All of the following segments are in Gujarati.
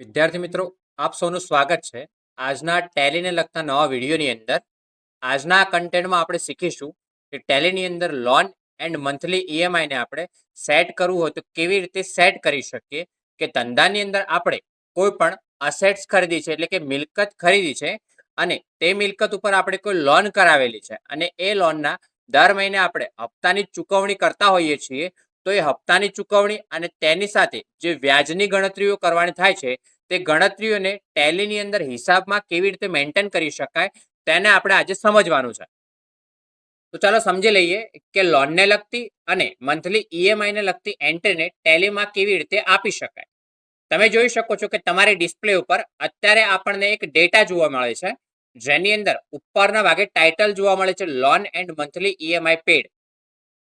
વિદ્યાર્થી મિત્રો, આપ સૌનું સ્વાગત છે આજના ટેલીને લગતા નવા વિડીયોની અંદર. આજના કન્ટેન્ટમાં આપણે શીખીશું કે ટેલીની અંદર લોન એન્ડ મંથલી ઈએમઆઈને આપણે સેટ કરવું હોય તો કેવી રીતે સેટ કરી શકીએ કે ધંધાની અંદર આપણે કોઈ પણ અસેટ્સ ખરીદી છે, એટલે કે મિલકત ખરીદી છે અને તે મિલકત ઉપર આપણે કોઈ લોન કરાવેલી છે અને એ લોનના દર મહિને આપણે હપ્તાની ચૂકવણી કરતા હોઈએ છીએ તો એ હપ્તાની ચૂકવણી અને તેની સાથે જે વ્યાજની ગણતરીઓ કરવાની થાય છે, તે ગણતરીઓને ટેલીની અંદર હિસાબમાં કેવી રીતે મેન્ટેન કરી શકાય, તેને આપણે આજે સમજવાનું છે. તો ચાલો સમજી લઈએ કે લોનને લગતી અને મંથલી ઈએમઆઈને લગતી એન્ટ્રીને ટેલીમાં કેવી રીતે આપી શકાય. તમે જોઈ શકો છો કે તમારી ડિસ્પ્લે ઉપર અત્યારે આપણને એક ડેટા જોવા મળે છે, જેની અંદર ઉપરના ભાગે ટાઇટલ જોવા મળે છે loan and monthly EMI paid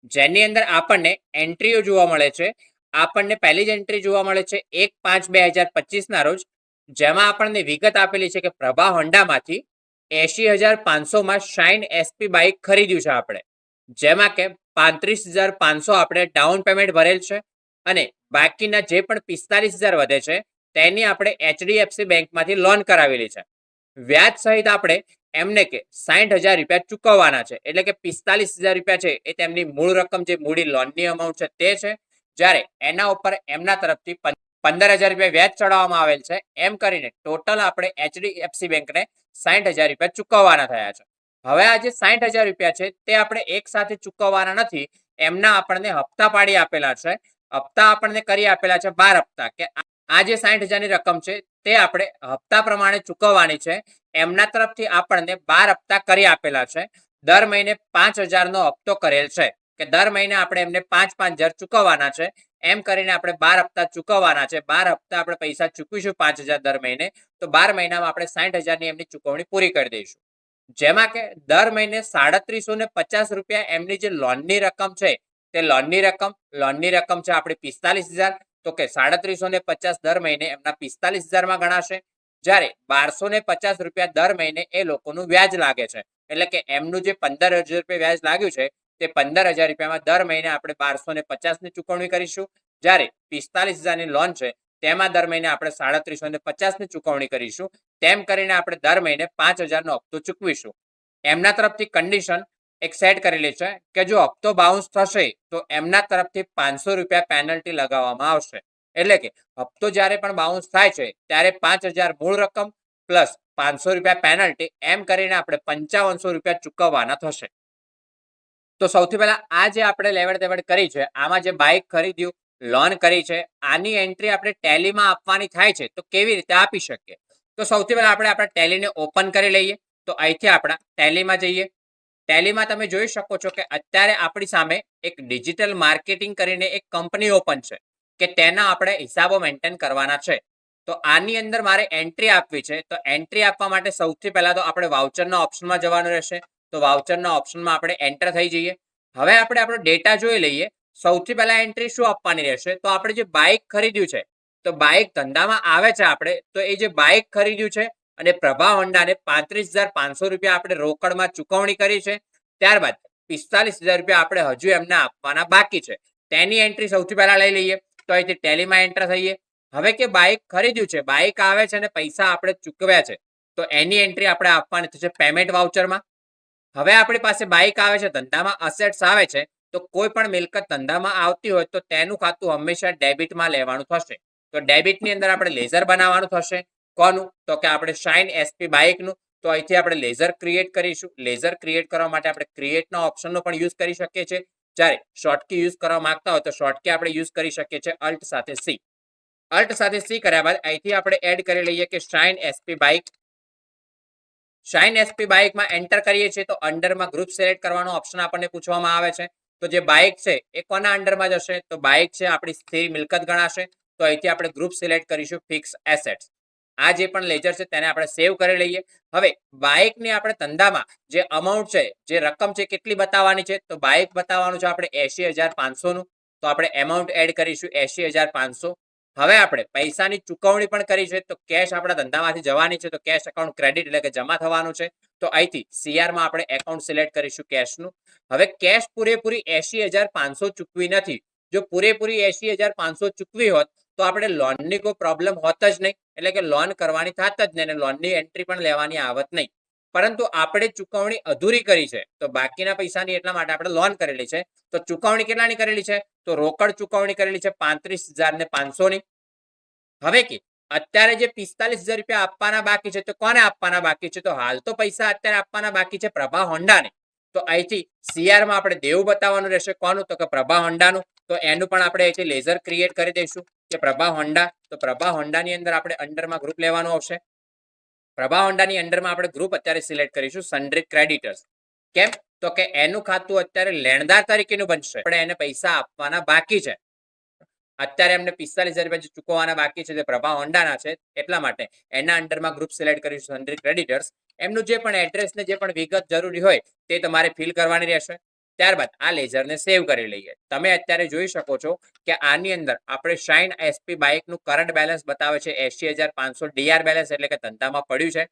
જેની અંદર આપણને એન્ટ્રીઓ જોવા મળે છે. આપણને પહેલી જ એન્ટ્રી જોવા મળે છે એક પાંચ બે હજાર પચીસના રોજ. જેમાં આપણને વિગત આપેલી છે કે પ્રભા હોન્ડામાંથી એસી હજાર પાંચસોમાં શાઇન એસપી બાઇક ખરીદ્યું છે આપણે. જેમાં કે પાંત્રીસ હજાર પાંચસો આપણે ડાઉન પેમેન્ટ ભરેલ છે અને બાકીના જે પણ પિસ્તાલીસ હજાર વધે છે તેની આપણે એચડીએફસી બેંકમાંથી લોન કરાવેલી છે. વ્યાજ સહિત આપણે એમને કે સાઠ હજાર રૂપિયા ચૂકવવાના છે. એટલે કે પિસ્તાલીસ હજાર રૂપિયા છે એ તેમની મૂળ રકમ જે મૂડી લોનની અમાઉન્ટ છે તે છે. જ્યારે એના ઉપર એમના તરફથી પંદર હજાર રૂપિયા વ્યાજ ચડાવવામાં આવેલ છે. એમ કરીને ટોટલ આપણે એચડીએફસી બેંકને સાઠ હજાર રૂપિયા ચૂકવવાના થયા છે. હવે આ જે સાઠ હજાર રૂપિયા છે તે આપણે એક સાથે ચૂકવવાના નથી. એમના આપણને હપ્તા પાડી આપેલા છે. હપ્તા આપણને કરી આપેલા છે બાર હપ્તા. કે આ- જે સાઠ હજારની રકમ છે તે આપણે હપ્તા પ્રમાણે ચૂકવવાની છે. એમના તરફથી આપણને બાર હપ્તા કરી આપેલા છે. દર મહિને પાંચ હજારનો હપ્તો કરેલ છે કે દર મહિને આપણે એમને પાંચ પાંચ હજાર ચૂકવવાના છે. એમ કરીને આપણે બાર હપ્તા ચૂકવવાના છે. બાર હપ્તા આપણે પૈસા ચૂકવીશું પાંચ હજાર દર મહિને, તો બાર મહિનામાં આપણે સાઠ હજારની એમની ચૂકવણી પૂરી કરી દઈશું. જેમાં કે દર મહિને સાડત્રીસો ને પચાસ રૂપિયા એમની જે લોનની રકમ છે, તે લોનની રકમ લોનની રકમ છે આપણી પિસ્તાલીસ હજાર, તો કે સાડત્રીસો ને પચાસ દર મહિને એમના પિસ્તાલીસ હજારમાં ગણાશે. જ્યારે બારસો ને પચાસ રૂપિયા દર મહિને એ લોકોનું વ્યાજ લાગે છે. એટલે કે એમનું જે પંદર હજાર રૂપિયા વ્યાજ લાગ્યું છે, તે પંદર હજાર રૂપિયામાં દર મહિને આપણે બારસો ને પચાસની ચૂકવણી કરીશું. જ્યારે પિસ્તાલીસ હજારની લોન છે, તેમાં દર મહિને આપણે સાડત્રીસો ને પચાસની ચૂકવણી કરીશું. તેમ કરીને આપણે દર મહિને પાંચ હજારનો હપ્તો ચૂકવીશું. એમના તરફથી કન્ડિશન એક સેટ કરેલી છે કે જો હપ્તો બાઉન્સ થશે, તો એમના તરફથી પાંચસો રૂપિયા પેનલ્ટી લગાવવામાં આવશે. એટલે કે હપ્તો જ્યારે પણ બાઉન્સ થાય છે, ત્યારે પાંચ મૂળ રકમ પ્લસ પાંચસો રૂપિયા પેનલ્ટી એમ કરીને આપણે પંચાવનસો રૂપિયા ચૂકવવાના થશે. તો સૌથી પહેલા આ જે આપણે લેવડ દેવડ કરી છે, આમાં જે બાઇક ખરીદ્યું લોન કરી છે, આની એન્ટ્રી આપણે ટેલીમાં આપવાની થાય છે, તો કેવી રીતે આપી શકીએ? તો સૌથી પહેલા આપણે આપણા ટેલીને ઓપન કરી લઈએ, તો અહીંથી આપણા ટેલીમાં જઈએ. ટેલીમાં તમે જોઈ શકો છો કે અત્યારે આપણી સામે એક ડિજિટલ માર્કેટિંગ કરીને એક કંપની ઓપન છે. કે તેના આપણે હિસાબો મેન્ટેન કરવાના છે. તો આની અંદર મારે એન્ટ્રી આપવી છે. તો એન્ટ્રી આપવા માટે સૌથી પહેલા તો આપણે વાઉચરના ઓપ્શનમાં જવાનું રહેશે. તો વાઉચરના ઓપ્શનમાં આપણે એન્ટર થઈ જઈએ. હવે આપણે આપણો ડેટા જોઈ લઈએ. સૌથી પહેલા એન્ટ્રી શું આપવાની રહેશે? તો આપણે જે બાઇક ખરીદ્યું છે, તો બાઇક ધંધામાં આવે છે આપણે. તો એ જે બાઇક ખરીદ્યું છે અને પ્રભા હોન્ડાને પાંત્રીસ હજાર પાંચસો રૂપિયા આપણે રોકડમાં ચૂકવણી કરી છે. ત્યારબાદ પિસ્તાલીસ હજાર રૂપિયા આપણે હજુ એમને આપવાના બાકી છે. તેની એન્ટ્રી સૌથી પહેલા લઈ લઈએ. તો અહીંથી ટેલીમાં એન્ટર થઈએ. હવે કે બાઇક ખરીદ્યું છે બાઇક આવે છે અને પૈસા આપણે ચૂકવ્યા છે, તો એની એન્ટ્રી આપણે આપવાની થશે પેમેન્ટ વાઉચરમાં હવે આપણી પાસે બાઇક આવે છે, ધંધામાં અસેટ્સ આવે છે, તો કોઈ પણ મિલકત ધંધામાં આવતી હોય તો તેનું ખાતું હંમેશા ડેબિટમાં લેવાનું થશે. તો ડેબિટની અંદર આપણે લેઝર બનાવવાનું થશે. કોનું? તો કે આપણે શાઇન એસપી બાઇકનું તો અહીંથી આપણે લેઝર ક્રિએટ કરીશું. લેઝર ક્રિએટ કરવા માટે આપણે ક્રિએટના ઓપ્શનનો પણ યુઝ કરી શકીએ છીએ. જ્યારે શોર્ટકી યુઝ કરવા માંગતા હોય તો શોર્ટકી આપણે યુઝ કરી શકીએ છીએ અલ્ટ સાથે સી અલ્ટ સાથે સી કર્યા બાદ અહીંથી આપણે એડ કરી લઈએ કે Shine SP bike Shine SP બાઇકમાં enter કરીએ છીએ તો અંડરમાં ગ્રુપ સિલેક્ટ કરવાનો ઓપ્શન આપણને પૂછવામાં આવે છે. તો જે બાઇક છે એ કોના અંડરમાં જશે? તો બાઇક છે આપણી સ્થિર મિલકત ગણાશે. તો અહીંથી આપણે ગ્રુપ સિલેક્ટ કરીશું ફિક્સ એસેટ્સ આ જે પણ લેજર છે તેને આપણે સેવ કરી લઈએ. હવે બાઇકની આપણે ધંધામાં જે અમાઉન્ટ છે, જે રકમ છે કેટલી બતાવવાની છે, તો બાઇક બતાવવાનું છે આપણે એસી હજાર પાંચસોનું. તો આપણે એમાઉન્ટ એડ કરીશું એસી હજાર પાંચસો. હવે આપણે પૈસાની ચૂકવણી પણ કરી છે, તો કેશ આપણા ધંધામાંથી જવાની છે, તો કેશ એકાઉન્ટ ક્રેડિટ એટલે કે જમા થવાનું છે. તો અહીંથી સીઆરમાં આપણે એકાઉન્ટ સિલેક્ટ કરીશું કેશનું હવે કેશ પૂરેપૂરી એસી હજાર પાંચસો ચૂકવી નથી. જો પૂરેપૂરી એસી હજાર પાંચસો ચૂકવી હોત, તો આપણે લોનની કોઈ પ્રોબ્લેમ હોત જ નહીં. એટલે કે લોન કરવાની થાત જ નહીં લોનની એન્ટ્રી પણ લેવાની આવત નહીં. પરંતુ આપણે ચુકવણી અધૂરી કરી છે, તો બાકીના પૈસાની એટલા માટે આપણે લોન કરેલી છે. તો ચુકવણી કેટલાની કરેલી છે? તો રોકડ ચુકવણી કરેલી છે પાંત્રીસ ને પાંચસો ની. હવે કે અત્યારે જે પિસ્તાલીસ રૂપિયા આપવાના બાકી છે, તો કોને આપવાના બાકી છે? તો હાલ તો પૈસા અત્યારે આપવાના બાકી છે પ્રભા હોન્ડાને તો અહીંથી સીઆરમાં આપણે દેવું બતાવવાનું રહેશે. કોનું? તો કે પ્રભા હોન્ડાનું તો એનું પણ આપણે અહીંથી લેઝર ક્રિએટ કરી દઈશું. કે પ્રભા હોન્ડા, તો પ્રભા હોન્ડાની અંદર આપણે અંડરમાં ગ્રુપ લેવાનું આવશે. પ્રભા હોન્ડાની અંડરમાં આપણે ગ્રુપ અત્યારે સિલેક્ટ કરીશું સન્ડ્રી ક્રેડિટર્સ કેમ? તો કે એનું ખાતું અત્યારે લેણદાર તરીકેનું બનશે. આપણે એને પૈસા આપવાના બાકી છે. અત્યારે એમને પિસ્તાલીસ હજાર રૂપિયા ચૂકવવાના બાકી છે, જે પ્રભા હોન્ડાના છે, એટલા માટે એના અંડરમાં ગ્રુપ સિલેક્ટ કરીશું સન્ડ્રી ક્રેડિટર્સ એમનું જે પણ એડ્રેસ ને જે પણ વિગત જરૂરી હોય, તે તમારે ફિલ કરવાની રહેશે. ત્યારબાદ આ લેઝરને સેવ કરી લઈએ. તમે અત્યારે જોઈ શકો છો કે આની અંદર આપણે શાઇન એસપી બાઇકનું કરંટ બેલેન્સ બતાવે છે એસી હજાર પાંચસો ડીઆર બેલેન્સ એટલે કે ધંધામાં પડ્યું છે.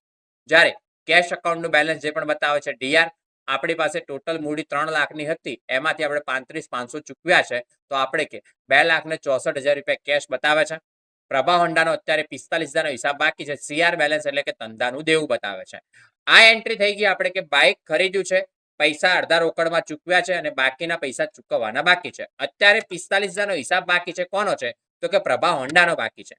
જ્યારે કેશ અકાઉન્ટનું બેલેન્સ જે પણ બતાવે છે ડીઆર આપણી પાસે ટોટલ મૂડી ત્રણ લાખની હતી, એમાંથી આપણે પાંત્રીસ પાંચસો ચૂકવ્યા છે, તો આપણે કે બે લાખ ને ચોસઠ હજાર રૂપિયા કેશ બતાવે છે. પ્રભા હોન્ડાનો અત્યારે પિસ્તાલીસ હજારનો હિસાબ બાકી છે સીઆર બેલેન્સ એટલે કે ધંધાનું દેવું બતાવે છે. આ એન્ટ્રી થઈ ગઈ આપણે કે બાઇક ખરીદ્યું છે પૈસા અડધા રોકડમાં ચૂકવ્યા છે અને બાકીના પૈસા ચૂકવવાના બાકી છે. અત્યારે પિસ્તાલીસ હજારનો હિસાબ બાકી છે. કોનો છે? તો કે પ્રભા હોન્ડાનો બાકી છે.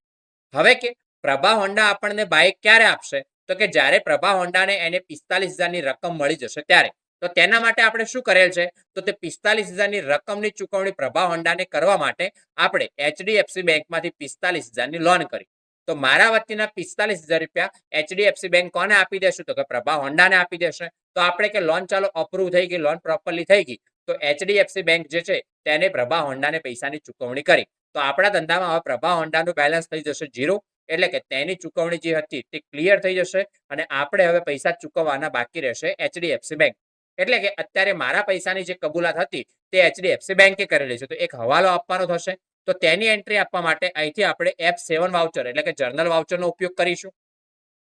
હવે કે પ્રભા હોન્ડા આપણને બાઇક ક્યારે આપશે? તો કે જ્યારે પ્રભા હોન્ડાને એને પિસ્તાલીસ હજારની રકમ મળી જશે ત્યારે. તો તેના માટે આપણે શું કરેલ છે? તો તે પિસ્તાલીસ હજારની રકમની ચૂકવણી પ્રભા હોન્ડાને કરવા માટે આપણે એચડીએફસી બેંકમાંથી પિસ્તાલીસ હજારની લોન કરી. તો મારા વતીના પિસ્તાલીસ હજાર રૂપિયા એચડીએફસી બેંક કોને આપી દેશું? તો કે પ્રભા હોન્ડાને આપી દેશે. તો આપણે કે લોન ચાલો અપ્રૂવ થઈ ગઈ લોન પ્રોપરલી થઈ ગઈ, તો એચડીએફસી બેંક જે છે તેને પ્રભા હોન્ડાને પૈસાની ચૂકવણી કરી. તો આપણા ધંધામાં હવે પ્રભા હોન્ડાનું બેલેન્સ થઈ જશે ઝીરો એટલે કે તેની ચૂકવણી જે હતી તે ક્લિયર થઈ જશે અને આપણે હવે પૈસા ચૂકવવાના બાકી રહેશે એચડીએફસી બેંક એટલે કે અત્યારે મારા પૈસાની જે કબૂલાત હતી તે એચડીએફસી બેંકે કરેલી છે. તો એક હવાલો આપવાનો થશે. તો તેની એન્ટ્રી આપવા માટે અહીંથી આપણે એફ સેવન વાઉચર એટલે કે જર્નલ વાઉચરનો ઉપયોગ કરીશું.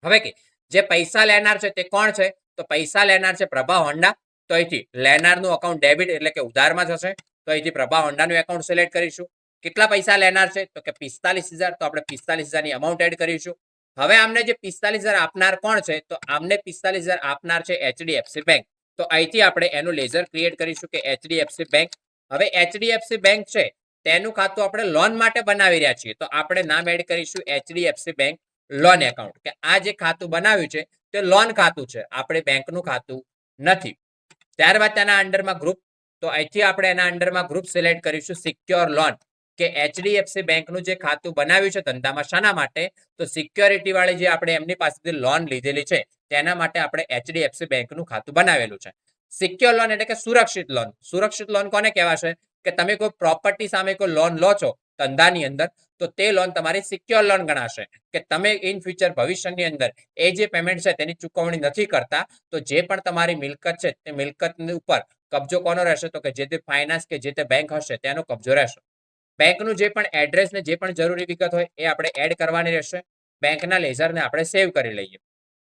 હવે કે જે પૈસા લેનાર છે તે કોણ છે? તો પૈસા લેનાર છે પ્રભા હોન્ડા. તો અહીંથી લેનારનું અકાઉન્ટ ડેબિટ એટલે કે ઉધારમાં જશે. તો અહીંથી પ્રભા હોન્ડાનું એકાઉન્ટ સિલેક્ટ કરીશું. કેટલા પૈસા લેનાર છે? તો કે પિસ્તાલીસ તો આપણે પિસ્તાલીસ હજારની અમાઉન્ટ એડ કરીશું. હવે આમને જે પિસ્તાલીસ આપનાર કોણ છે? તો આમને પિસ્તાલીસ આપનાર છે એચડીએફસી બેંક. તો અહીંથી આપણે એનું લેઝર ક્રિએટ કરીશું કે એચડીએફસી બેંક. હવે એચડીએફસી બેંક છે, તેનું ખાતું આપણે લોન માટે બનાવી રહ્યા છીએ. તો આપણે નામ એડ કરીશું એચડીએફસી બેંક લોન એકાઉન્ટ કે આ જે ખાતું બનાવ્યું છે તે લોન ખાતું છે. આપણે બેંકનું ખાતું નથી. ત્યારબાદ તેના અંડરમાં ગ્રુપ તો અહીંથી આપણે એના અંડરમાં ગ્રુપ સિલેક્ટ કરીશું સિક્યોર લોન કે એચડીએફસી બેંકનું જે ખાતું બનાવ્યું છે ધંધામાં શાના માટે, તો સિક્યોરિટી વાળી જે આપણે એમની પાસેથી લોન લીધેલી છે, તેના માટે આપણે એચડીએફસી બેંકનું ખાતું બનાવેલું છે. સિક્યોર લોન એટલે કે સુરક્ષિત લોન સુરક્ષિત લોન કોને કહેવાશે? કે તમે કોઈ પ્રોપર્ટી સામે કોઈ લોન લો છો ધંધાની અંદર, તો તે લોન તમારી સિક્યોર લોન ગણાશે. કે તમે ઇન ફ્યુચર ભવિષ્યની અંદર એ જે પેમેન્ટ છે તેની ચૂકવણી નથી કરતા, તો જે પણ તમારી મિલકત છે તે મિલકતની ઉપર કબજો કોનો રહેશે? તો કે જે તે ફાઇનાન્સ કે જે તે બેંક હશે તેનો કબજો રહેશે. બેંકનું જે પણ એડ્રેસ ને જે પણ જરૂરી વિગત હોય એ આપણે એડ કરવાની રહેશે. બેંકના લેઝરને આપણે સેવ કરી લઈએ.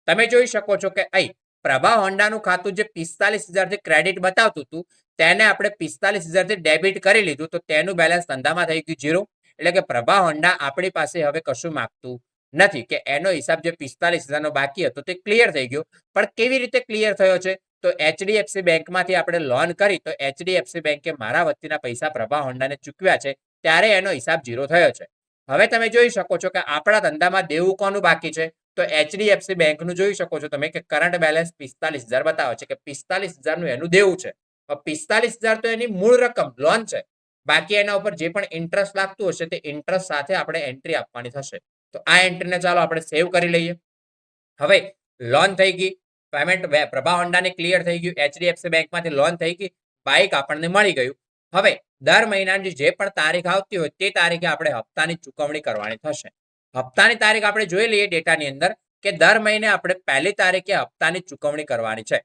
તમે જોઈ શકો છો કે, અહીં પ્રભા હોન્ડાનું ખાતું જે પિસ્તાલીસ હજારથી ક્રેડિટ બતાવતું હતું તેને આપણે પિસ્તાલીસ હજારથી ડેબિટ કરી લીધું, તો તેનું બેલેન્સ ધંધામાં થઈ ગયું જીરો એટલે કે પ્રભા હોન્ડા આપણી પાસે હવે કશું માગતું નથી. કે એનો હિસાબ જે પિસ્તાલીસ હજારનો બાકી હતો તે ક્લિયર થઈ ગયો. પણ કેવી રીતે ક્લિયર થયો છે? તો એચડીએફસી બેંકમાંથી આપણે લોન કરી, તો એચડીએફસી બેંકે મારા વતીના પૈસા પ્રભા હોન્ડાને ચૂકવ્યા છે. ત્યારે એનો હિસાબ જીરો થયો છે. હવે તમે જોઈ શકો છો કે આપણા ધંધામાં દેવું કોનું બાકી છે? તો એચડીએફસી બેંકનું જોઈ શકો છો તમે કે કરંટ બેલેન્સ પિસ્તાલીસ હજાર બતાવે છે કે પિસ્તાલીસ હજારનું એનું દેવું છે. પિસ્તાલીસ હજાર તો એની મૂળ રકમ લોન છે. બાકી એના ઉપર જે પણ ઇન્ટરેસ્ટ લાગતું હશે તે ઇન્ટરેસ્ટ સાથે આપણે એન્ટ્રી આપવાની થશે. તો આ એન્ટ્રીને ચાલો આપણે સેવ કરી લઈએ. હવે લોન થઈ ગઈ પેમેન્ટ પ્રભા હોન્ડાને ક્લિયર થઈ ગયું એચડીએફસી બેંકમાંથી લોન થઈ ગઈ બાઇક આપણને મળી ગયું. હવે દર મહિનાની જે પણ તારીખ આવતી હોય તે તારીખે આપણે હપ્તાની ચૂકવણી કરવાની થશે. હપ્તાની તારીખ આપણે જોઈ લઈએ ડેટાની અંદર કે દર મહિને આપણે પહેલી તારીખે હપ્તાની ચૂકવણી કરવાની છે.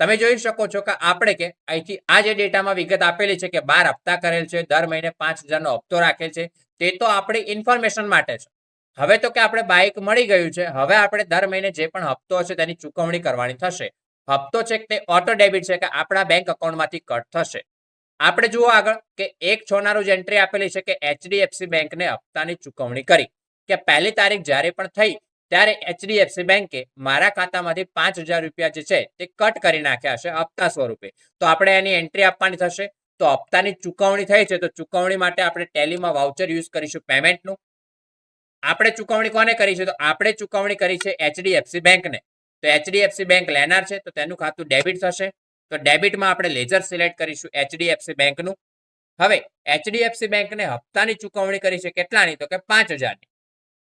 તમે જોઈ શકો છો કે આપણે કે અહીંથી આ જે ડેટામાં વિગત આપેલી છે કે બાર હપ્તા કરેલ છે, દર મહિને પાંચ હજારનો હપ્તો રાખેલ છે, તે તો આપણી ઇન્ફોર્મેશન માટે છે. હવે તો કે આપણે બાઇક મળી ગયું છે, હવે આપણે દર મહિને જે પણ હપ્તો હશે તેની ચૂકવણી કરવાની થશે. હપ્તો છે તે ઓટો ડેબિટ છે કે આપણા બેંક અકાઉન્ટમાંથી કટ થશે. આપણે જુઓ આગળ કે એક છોનારું જ એન્ટ્રી આપેલી છે કે એચડીએફસી બેંકને હપ્તાની ચૂકવણી કરી, કે પહેલી તારીખ જ્યારે પણ થઈ ત્યારે એચડીએફસી બેંકે મારા ખાતામાંથી પાંચ હજાર રૂપિયા જે છે તે કટ કરી નાખ્યા હશે હપ્તા સ્વરૂપે. તો આપણે એની એન્ટ્રી આપવાની થશે. તો હપ્તાની ચુકવણી થઈ છે તો ચુકવણી માટે આપણે ટેલીમાં વાઉચર યુઝ કરીશું પેમેન્ટનું. આપણે ચુકવણી કોને કરી છે? તો આપણે ચુકવણી કરી છે એચડીએફસી બેંકને. તો એચડીએફસી બેંક લેનાર છે તો તેનું ખાતું ડેબિટ થશે. તો ડેબિટમાં આપણે લેઝર સિલેક્ટ કરીશું એચડીએફસી બેંકનું. હવે એચડીએફસી બેંકને હપ્તાની ચુકવણી કરી છે કેટલાની? તો કે પાંચ હજારની.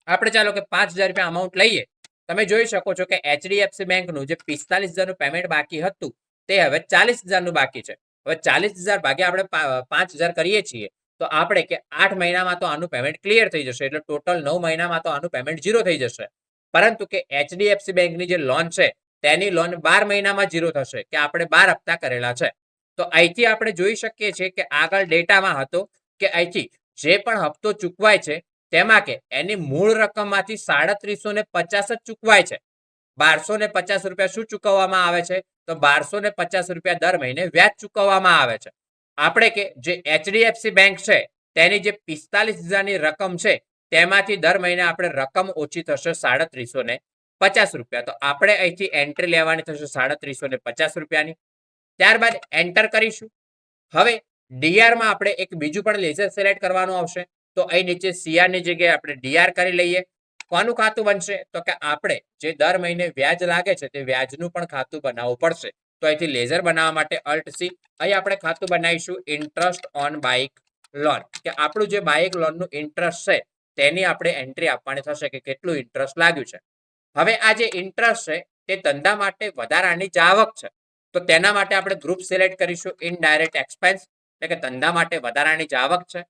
આપણે ચાલો કે પાંચ હજાર રૂપિયા અમાઉન્ટ લઈએ. તમે જોઈ શકો છો કે એચડીએફસી બેંકનું જે પિસ્તાલીસ હજારનું પેમેન્ટ બાકી હતું, તે હવે ચાલીસ હજારનું બાકી છે. હવે ચાલીસ હજાર ભાગે આપણે પાંચ હજાર કરીએ છીએ, તો આપણે કે આઠ મહિનામાં તો આનું પેમેન્ટ ક્લિયર થઈ જશે, એટલે ટોટલ નવ મહિનામાં તો આનું પેમેન્ટ ઝીરો થઈ જશે. પરંતુ કે એચડીએફસી બેંકની જે લોન છે, તેની લોન બાર મહિનામાં ઝીરો થશે, કે આપણે બાર હપ્તા કરેલા છે. તો અહીંથી આપણે જોઈ શકીએ છીએ કે આગળ ડેટામાં હતો કે અહીંથી જે પણ હપ્તો ચૂકવાય છે તેમાં કે એની મૂળ રકમમાંથી સાડત્રીસો ને પચાસ જ ચૂકવાય છે. બારસો ને પચાસ રૂપિયા શું ચૂકવવામાં આવે છે? તો બારસો ને પચાસ રૂપિયા દર મહિને વ્યાજ ચૂકવવામાં આવે છે. આપણે કે જે એચડીએફસી બેંક છે, તેની જે પિસ્તાલીસ હજારની રકમ છે, તેમાંથી દર મહિને આપણે રકમ ઓછી થશે સાડત્રીસો ને પચાસ રૂપિયા. તો આપણે અહીંથી એન્ટ્રી લેવાની થશે સાડત્રીસો ને પચાસ રૂપિયાની. ત્યારબાદ એન્ટર કરીશું. હવે ડીઆરમાં આપણે એક બીજું પણ લેઝર સિલેક્ટ કરવાનું આવશે. તો અહીં નીચે સીઆરની જગ્યાએ આપણે ડીઆર કરી લઈએ. કોનું ખાતું બનશે? તો કે આપણે. જે દર મહિને વ્યાજ લાગે છે તે વ્યાજનું પણ ખાતું બનાવવું પડશે. તો અહીંથી લેઝર બનાવવા માટે અલ્ટ સી અહીં આપણે ખાતું બનાવીશું ઇન્ટરેસ્ટ ઓન બાઇક લોન કે આપણું જે બાઇક લોનનું ઇન્ટરેસ્ટ છે, તેની આપણે એન્ટ્રી આપવાની થશે કે કેટલું ઇન્ટરેસ્ટ લાગ્યું છે. હવે આ જે ઇન્ટરેસ્ટ છે, તે ધંધા માટે વધારાની જ આવક છે. તો તેના માટે આપણે ગ્રુપ સિલેક્ટ કરીશું ઇનડાયરેક્ટ એક્સપેન્સ એટલે કે ધંધા માટે વધારાની જ આવક છે.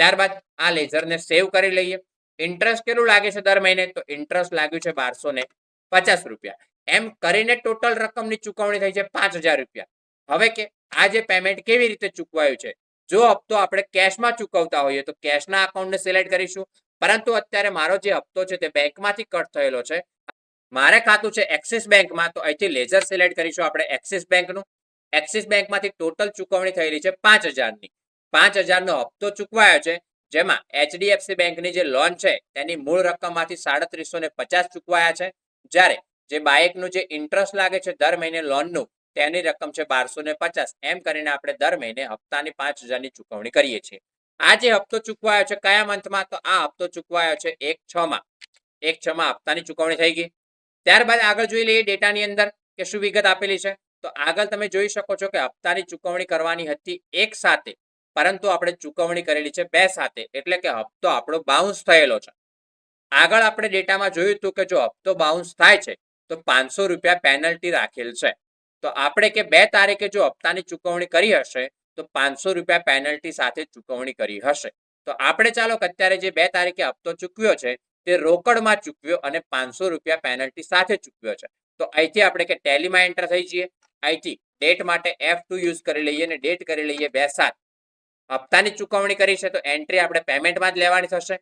ત્યારબાદ આ લેઝરને સેવ કરી લઈએ. ઇન્ટરેસ્ટ કેટલું લાગે છે દર મહિને? તો ઇન્ટરેસ્ટ લાગ્યું છે બારસો ને પચાસ રૂપિયા. એમ કરીને ટોટલ રકમની ચુકવણી થઈ છે પાંચ રૂપિયા. હવે કે આ જે પેમેન્ટ કેવી રીતે ચૂકવાયું છે? જો હપ્તો આપણે કેશમાં ચૂકવતા હોઈએ તો કેશના અકાઉન્ટને સિલેક્ટ કરીશું. પરંતુ અત્યારે મારો જે હપ્તો છે તે બેંકમાંથી કટ થયેલો છે. મારે ખાતું છે એક્સિસ બેંકમાં તો અહીંથી લેઝર સિલેક્ટ કરીશું આપણે એક્સિસ બેંકનું એક્સિસ બેંકમાંથી ટોટલ ચુકવણી થયેલી છે પાંચ હજારની. પાંચ હજારનો હપ્તો ચૂકવાયો છે, જેમાં એચડીએફસી બેંકની જે લોન છે, તેની મૂળ રકમમાંથી સાડત્રીસો ને પચાસ ચૂકવાયા છે. જ્યારે જે બાઇકનું જે ઇન્ટરેસ્ટ લાગે છે દર મહિને લોનનું, તેની રકમ છે બારસો ને પચાસ. એમ કરીને આપણે દર મહિને હપ્તાની પાંચ હજારની ચૂકવણી કરીએ છીએ. આ જે હપ્તો ચૂકવાયો છે, કયા મંથમાં? તો આ હપ્તો ચૂકવાયો છે, એક છ માં. એક છ માં હપ્તાની ચૂકવણી થઈ ગઈ. ત્યારબાદ આગળ જોઈ લઈએ ડેટાની અંદર કે શું વિગત આપેલી છે. તો આગળ તમે જોઈ શકો છો કે હપ્તાની ચૂકવણી કરવાની હતી એક સાથે પરંતુ આપણે ચૂકવણી કરેલી છે બે સાથે, એટલે કે હપ્તો આપણો બાઉન્સ થયેલો છે. આગળ આપણે ડેટામાં જોયું હતું કે જો હપ્તો બાઉન્સ થાય છે, તો પાંચસો રૂપિયા પેનલ્ટી રાખેલ છે. તો આપણે કે બે તારીખે જો હપ્તાની ચૂકવણી કરી હશે, તો પાંચસો રૂપિયા પેનલ્ટી સાથે ચૂકવણી કરી હશે. તો આપણે ચાલો કે અત્યારે જે બે તારીખે હપ્તો ચૂકવ્યો છે, તે રોકડમાં ચૂકવ્યો અને પાંચસો રૂપિયા પેનલ્ટી સાથે ચૂકવ્યો છે. તો અહીંથી આપણે કે ટેલીમાં એન્ટર થઈ જઈએ. અહીંથી ડેટ માટે એફ યુઝ કરી લઈએ અને ડેટ કરી લઈએ બે સાત. હપ્તાની ચુકવણી કરી છે તો એન્ટ્રી આપણે પેમેન્ટમાં જ લેવાની થશે.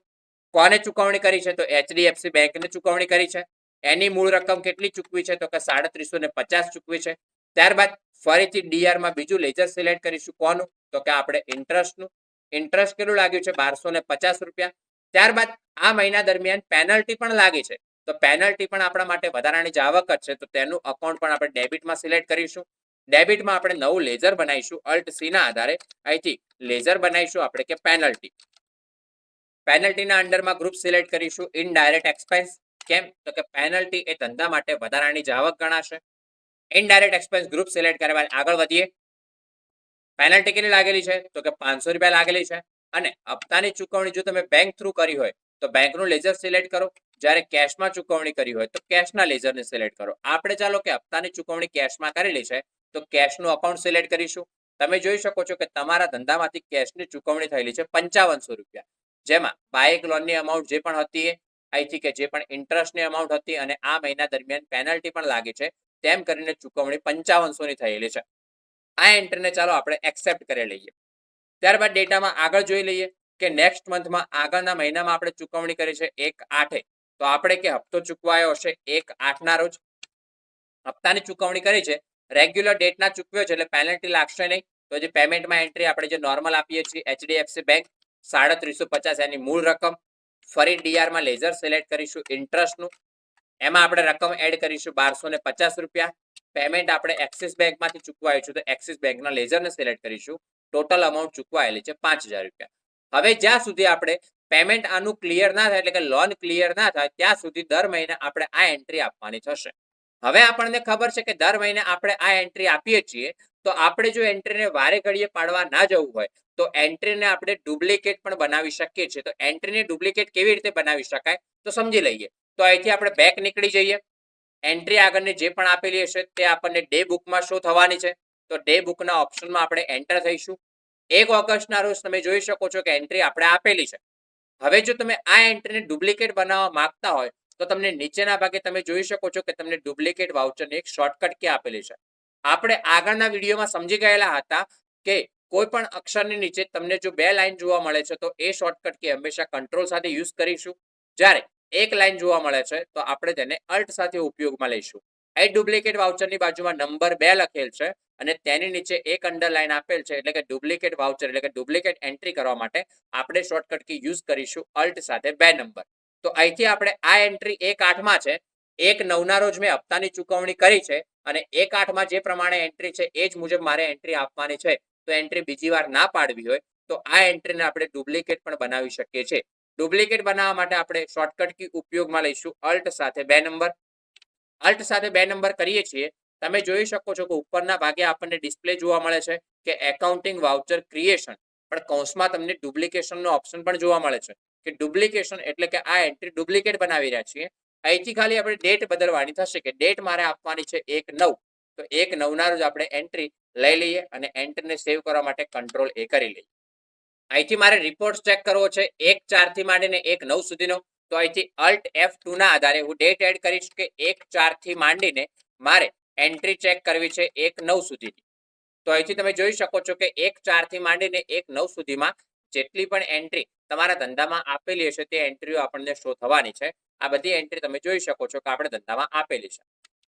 કોને ચુકવણી કરી છે તો એચડીએફસી બેંકને ચુકવણી કરી છે. એની મૂળ રકમ કેટલી ચૂકવી છે તો કે સાડત્રીસો ને પચાસ ચૂકવી છે. ત્યારબાદ ફરીથી ડીઆરમાં બીજું લેજર સિલેક્ટ કરીશું કોનું? તો કે આપણે ઇન્ટરેસ્ટનું ઇન્ટરેસ્ટ કેટલું લાગ્યું છે? બારસો ને પચાસ રૂપિયા. ત્યારબાદ આ મહિના દરમિયાન પેનલ્ટી પણ લાગી છે. તો પેનલ્ટી પણ આપણા માટે વધારાની જ આવક જ છે. તો તેનું અકાઉન્ટ પણ આપણે ડેબિટમાં સિલેક્ટ કરીશું. ડેબિટમાં આપણે નવું લેઝર બનાવીશું અલ્ટ સી ના આધારે. અહીંથી લેઝર બનાવીશું આપણે કે પેનલ્ટી. પેનલ્ટીના અંડરમાં ગ્રુપ સિલેક્ટ કરીશું ઇનડાયરેક્ટ એક્સપેન્સ કેમ? તો કે પેનલ્ટી એ ધંધા માટે વધારાની જાવક ગણાશે. ઇનડાયરેક્ટ એક્સપેન્સ ગ્રુપ સિલેક્ટ કર્યા બાદ આગળ વધીએ. પેનલ્ટી કેટલી લાગેલી છે? તો કે પાંચસો રૂપિયા લાગેલી છે. અને હપ્તાની ચૂકવણી જો તમે બેંક થ્રુ કરી હોય, તો બેંકનું લેઝર સિલેક્ટ કરો. જ્યારે કેશમાં ચૂકવણી કરી હોય, તો કેશના લેઝરને સિલેક્ટ કરો. આપણે ચાલો કે હપ્તાની ચૂકવણી કેશમાં કરેલી છે. તો કેશનું અકાઉન્ટ સિલેક્ટ કરીશું. તમે જોઈ શકો છો કે તમારા ધંધામાંથી કેશની ચૂકવણી થયેલી છે પંચાવનસો રૂપિયા. જેમાં બાઇક લોનની અમાઉન્ટ જે પણ હતી અહીંથી કે જે પણ ઇન્ટરેસ્ટની અમાઉન્ટ હતી અને આ મહિના દરમિયાન પેનલ્ટી પણ લાગી છે, તેમ કરીને ચૂકવણી પંચાવનસો ની થયેલી છે. આ એન્ટ્રીને ચાલો આપણે એક્સેપ્ટ કરી લઈએ. ત્યારબાદ ડેટામાં આગળ જોઈ લઈએ કે નેક્સ્ટ મંથમાં આગળના મહિનામાં આપણે ચૂકવણી કરી છે એક આઠે. તો આપણે કે હપ્તો ચૂકવાયો હશે એક આઠના રોજ. હપ્તાની ચૂકવણી કરી છે રેગ્યુલર ડેટના ચૂકવ્યો છે એટલે પેનલ્ટી લાગશે નહીં. તો જે પેમેન્ટમાં એન્ટ્રી આપણે જે નોર્મલ આપીએ છીએ એચડીએફસી બેંક સાડત્રીસો પચાસ એની મૂળ રકમ. ફરી ડીઆરમાં લેઝર સિલેક્ટ કરીશું ઇન્ટરેસ્ટનું એમાં આપણે રકમ એડ કરીશું, બારસો ને પચાસ રૂપિયા. પેમેન્ટ આપણે એક્સિસ બેંકમાંથી ચૂકવાયું છે, તો એક્સિસ બેંકના લેઝરને સિલેક્ટ કરીશું. ટોટલ અમાઉન્ટ ચૂકવાયેલી છે, પાંચ રૂપિયા. હવે જ્યાં સુધી આપણે પેમેન્ટ આનું ક્લિયર ના થાય, એટલે કે લોન ક્લિયર ના થાય, ત્યાં સુધી દર મહિને આપણે આ એન્ટ્રી આપવાની થશે. હવે આપણને ખબર છે કે દર મહિને આપણે આ એન્ટ્રી આપીએ છીએ, તો આપણે જો એન્ટ્રીને વારે ઘડીએ પાડવા ના જવું હોય, તો એન્ટ્રીને આપણે ડુપ્લિકેટ પણ બનાવી શકીએ છીએ. તો એન્ટ્રીને ડુપ્લિકેટ કેવી રીતે બનાવી શકાય? તો સમજી લઈએ. તો અહીંથી આપણે બેક નીકળી જઈએ. એન્ટ્રી આગળની જે પણ આપેલી હશે, તે આપણને ડે બુકમાં શો થવાની છે. તો ડે બુકના ઓપ્શનમાં આપણે એન્ટર થઈશું. એક ઓગસ્ટના રોજ તમે જોઈ શકો છો કે એન્ટ્રી આપણે આપેલી છે. હવે જો તમે આ એન્ટ્રીને ડુપ્લિકેટ બનાવવા માંગતા હોય તો તમને નીચેના ભાગે તમે જોઈ શકો છો કે તમને ડુપ્લિકેટ વાઉચરની એક શોર્ટકટ કે આપેલી છે. આપણે આગળના વિડીયોમાં સમજી ગયેલા હતા કે કોઈ પણ અક્ષરની નીચે તમને જો બે લાઈન જોવા મળે છે, તો એ શોર્ટકટ કે હંમેશા કંટ્રોલ સાથે યુઝ કરીશું. જ્યારે એક લાઈન જોવા મળે છે, તો આપણે તેને અલ્ટ સાથે ઉપયોગમાં લઈશું. એ ડુપ્લિકેટ વાઉચરની બાજુમાં નંબર બે લખેલ છે અને તેની નીચે એક અંડરલાઈન આપેલ છે, એટલે કે ડુપ્લિકેટ વાઉચર, એટલે કે ડુપ્લિકેટ એન્ટ્રી કરવા માટે આપણે શોર્ટકટ કી યુઝ કરીશું અલ્ટ સાથે બે નંબર. તો અહીંથી આપણે આ એન્ટ્રી એક આઠમાં છે. એક નવના રોજ મેં હપ્તાની ચુકવણી કરી છે અને એક આઠમાં જે પ્રમાણે એન્ટ્રી છે એ જ મુજબ મારે એન્ટ્રી આપવાની છે. તો એન્ટ્રી બીજી વાર ના પાડવી હોય તો આ એન્ટ્રીને આપણે ડુપ્લિકેટ પણ બનાવી શકીએ છીએ. ડુપ્લિકેટ બનાવવા માટે આપણે શોર્ટકટ કી ઉપયોગમાં લઈશું અલ્ટ સાથે બે નંબર. અલ્ટ સાથે બે નંબર કરીએ છીએ. તમે જોઈ શકો છો કે ઉપરના ભાગે આપણને ડિસ્પ્લે જોવા મળે છે કે એકાઉન્ટિંગ વાઉચર ક્રિએશન પણ કૌંસમાં તમને ડુપ્લિકેશનનો ઓપ્શન પણ જોવા મળે છે. કે ડુપ્લિકેશન એટલે કે આ એન્ટ્રી ડુપ્લિકેટ બનાવી રહ્યા છીએ. અહીંથી ખાલી આપણે ડેટ બદલવાની થશે કે ડેટ મારે આપવાની છે એક નવ. તો એક નવના રોજ આપણે એન્ટ્રી લઈ લઈએ અને એન્ટ્રીને સેવ કરવા માટે કંટ્રોલ એ કરી લઈએ. અહીંથી મારે રિપોર્ટ ચેક કરવો છે એક ચારથી માંડીને એક નવ સુધીનો. તો અહીંથી અલ્ટ એફ ટુના આધારે હું ડેટ એડ કરીશ કે એક ચારથી માંડીને મારે એન્ટ્રી ચેક કરવી છે એક નવ સુધીની. તો અહીંથી તમે જોઈ શકો છો કે એક ચારથી માંડીને એક નવ સુધીમાં જેટલી પણ એન્ટ્રી તમારા ધંધામાં આપેલી હશે તે એન્ટ્રીઓ આપણને શો થવાની છે. આ બધી એન્ટ્રી તમે જોઈ શકો છો કે આપણે ધંધામાં આપેલી છે.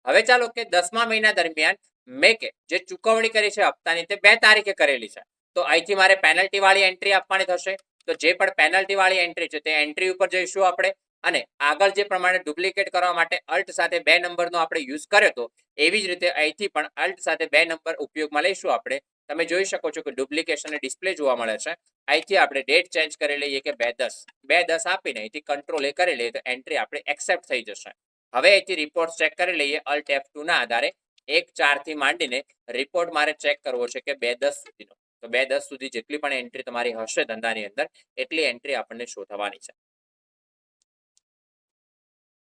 હવે ચાલો કે દસમા મહિના દરમિયાન મેં કે જે ચૂકવણી કરી છે હપ્તાની તે બે તારીખે કરેલી છે. તો અહીંથી મારે પેનલ્ટી વાળી એન્ટ્રી આપવાની થશે. તો જે પણ પેનલ્ટી વાળી એન્ટ્રી છે તે એન્ટ્રી ઉપર જઈશું આપણે. અને આગળ જે પ્રમાણે ડુપ્લિકેટ કરવા માટે અલ્ટ સાથે બે નંબરનો આપણે યુઝ કર્યો તો એવી જ રીતે અહીંથી પણ અલ્ટ સાથે બે નંબર ઉપયોગમાં લઈશું આપણે. તમે જોઈ શકો છો કે ડુપ્લિકેશન ડિસ્પ્લે જોવા મળે છે. અહીંથી આપણે ડેટ ચેન્જ કરી લઈએ કે બે દસ. બે દસ આપીને અહીંથી કંટ્રોલ એ કરી લઈએ તો એન્ટ્રી આપણે એક્સેપ્ટ થઈ જશે. હવે અહીંથી રિપોર્ટ ચેક કરી લઈએ અલ્ટ એફ ટુ ના આધારે. એક ચારથી માંડીને રિપોર્ટ મારે ચેક કરવો છે કે બે દસ સુધીનો. તો બે દસ સુધી જેટલી પણ એન્ટ્રી તમારી હશે ધંધાની અંદર, એટલી એન્ટ્રી આપણને શો થવાની છે.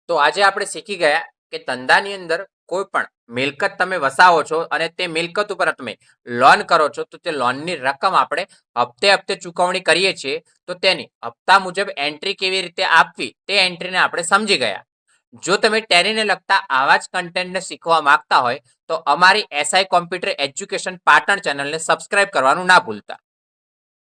તો આજે આપણે શીખી ગયા કે ધંધાની અંદર કોઈ પણ મિલકત તમે વસાવો છો અને તે મિલકત ઉપર તમે લોન કરો છો, તો તે લોનની રકમ આપણે હપ્તે હપ્તે ચૂકવણી કરીએ છીએ, તો તેની હપ્તા મુજબ એન્ટ્રી કેવી રીતે આપવી તે એન્ટ્રીને આપણે સમજી ગયા. જો તમે ટેરીને લગતા આવા જ કન્ટેન્ટને શીખવા માંગતા હોય, તો અમારી એસઆઈ કોમ્પ્યુટર એજ્યુકેશન પાટણ ચેનલને સબસ્ક્રાઇબ કરવાનું ના ભૂલતા.